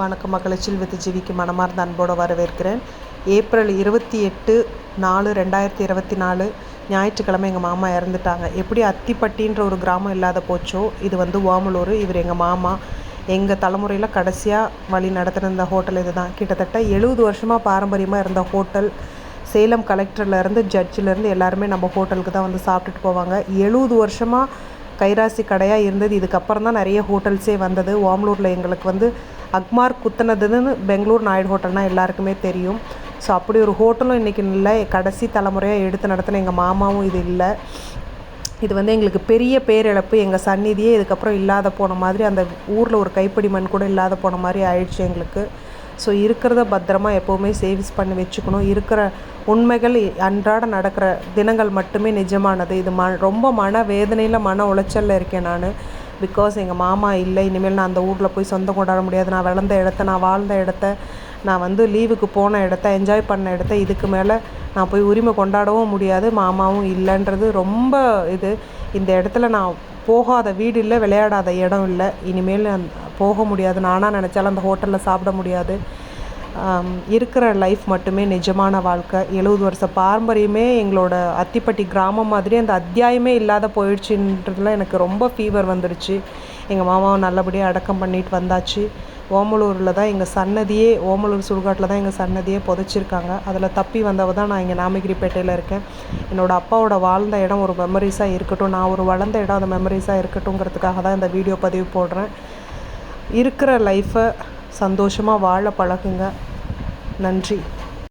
வணக்கம் மக்களை சில்வித்து ஜீவிக்கு மனமார்ந்த அன்போடு வரவேற்கிறேன். ஏப்ரல் இருபத்தி எட்டு நாலு ரெண்டாயிரத்தி இருபத்தி நாலு ஞாயிற்றுக்கிழமை எங்கள் மாமா இறந்துட்டாங்க. எப்படி அத்திப்பட்டின்ற ஒரு கிராமம் இல்லாத போச்சோ இது வந்து ஓமலூர். இவர் எங்கள் மாமா எங்கள் தலைமுறையில் கடைசியாக வழி நடத்தின இந்த ஹோட்டல் இது தான் கிட்டத்தட்ட எழுபது வருஷமாக பாரம்பரியமாக இருந்த ஹோட்டல். சேலம் கலெக்டர்லேருந்து ஜட்ஜிலேருந்து எல்லாருமே நம்ம ஹோட்டலுக்கு தான் வந்து சாப்பிட்டுட்டு போவாங்க. எழுபது வருஷமாக கைராசி கடையாக இருந்தது. இதுக்கப்புறம் தான் நிறைய ஹோட்டல்ஸே வந்தது. ஓமலூரில் எங்களுக்கு வந்து அக்மார் குத்துனதுன்னு பெங்களூர் நாயுடு ஹோட்டல்னால் எல்லாருக்குமே தெரியும். ஸோ அப்படி ஒரு ஹோட்டலும் இன்றைக்கி இல்லை. கடைசி தலைமுறையாக எடுத்து நடத்தின எங்கள் மாமாவும் இது இல்லை. இது வந்து எங்களுக்கு பெரிய பேரிழப்பு. எங்கள் சந்நிதியே இதுக்கப்புறம் இல்லாத போன மாதிரி அந்த ஊரில் ஒரு கைப்பிடி மண் கூட இல்லாத போன மாதிரி ஆயிடுச்சு எங்களுக்கு. ஸோ இருக்கிறத பத்திரமா எப்போவுமே சேவிஸ் பண்ணி வச்சுக்கணும். இருக்கிற உண்மைகள் அன்றாட நடக்கிற தினங்கள் மட்டுமே நிஜமானது. இது ம ரொம்ப மன வேதனையில் மன உளைச்சலில் இருக்கேன் நான். பிகாஸ் எங்கள் மாமா இல்லை இனிமேல் நான் அந்த ஊரில் போய் சொந்தம் கொண்டாட முடியாது. நான் வளர்ந்த இடத்த நான் வாழ்ந்த இடத்த நான் வந்து லீவுக்கு போன இடத்த என்ஜாய் பண்ண இடத்த இதுக்கு மேலே நான் போய் உரிமை கொண்டாடவும் முடியாது. மாமாவும் இல்லைன்றது ரொம்ப இது. இந்த இடத்துல நான் போகாத வீடு இல்லை விளையாடாத இடம் இல்லை. இனிமேல் போக முடியாது. நானாக நினச்சாலும் அந்த ஹோட்டலில் சாப்பிட முடியாது. இருக்கிற லைஃப் மட்டுமே நிஜமான வாழ்க்கை. எழுபது வருஷ பாரம்பரியமே எங்களோட அத்திப்பட்டி கிராமம் மாதிரி அந்த அத்தியாயமே இல்லாத போயிடுச்சுன்றதுல எனக்கு ரொம்ப ஃபீவர் வந்துடுச்சு எங்கள் மாமாவை நல்லபடியாக அடக்கம் பண்ணிட்டு வந்தாச்சு. ஓமலூரில் தான் எங்கள் சன்னதியே ஓமலூர் சுடுகாட்டில் தான் எங்கள் சன்னதியே புதைச்சிருக்காங்க. அதில் தப்பி வந்தவ தான் நான் இங்கே நாமகிரிப்பேட்டையில் இருக்கேன். என்னோடய அப்பாவோட வாழ்ந்த இடம் ஒரு மெமரிஸாக இருக்கட்டும். நான் ஒரு வளர்ந்த இடம் அந்த மெமரிஸாக இருக்கட்டும்ங்கிறதுக்காக தான் இந்த வீடியோ பதிவு போடுறேன். இருக்கிற லைஃப்பை சந்தோஷமாக வாழ பழகுங்க. நன்றி.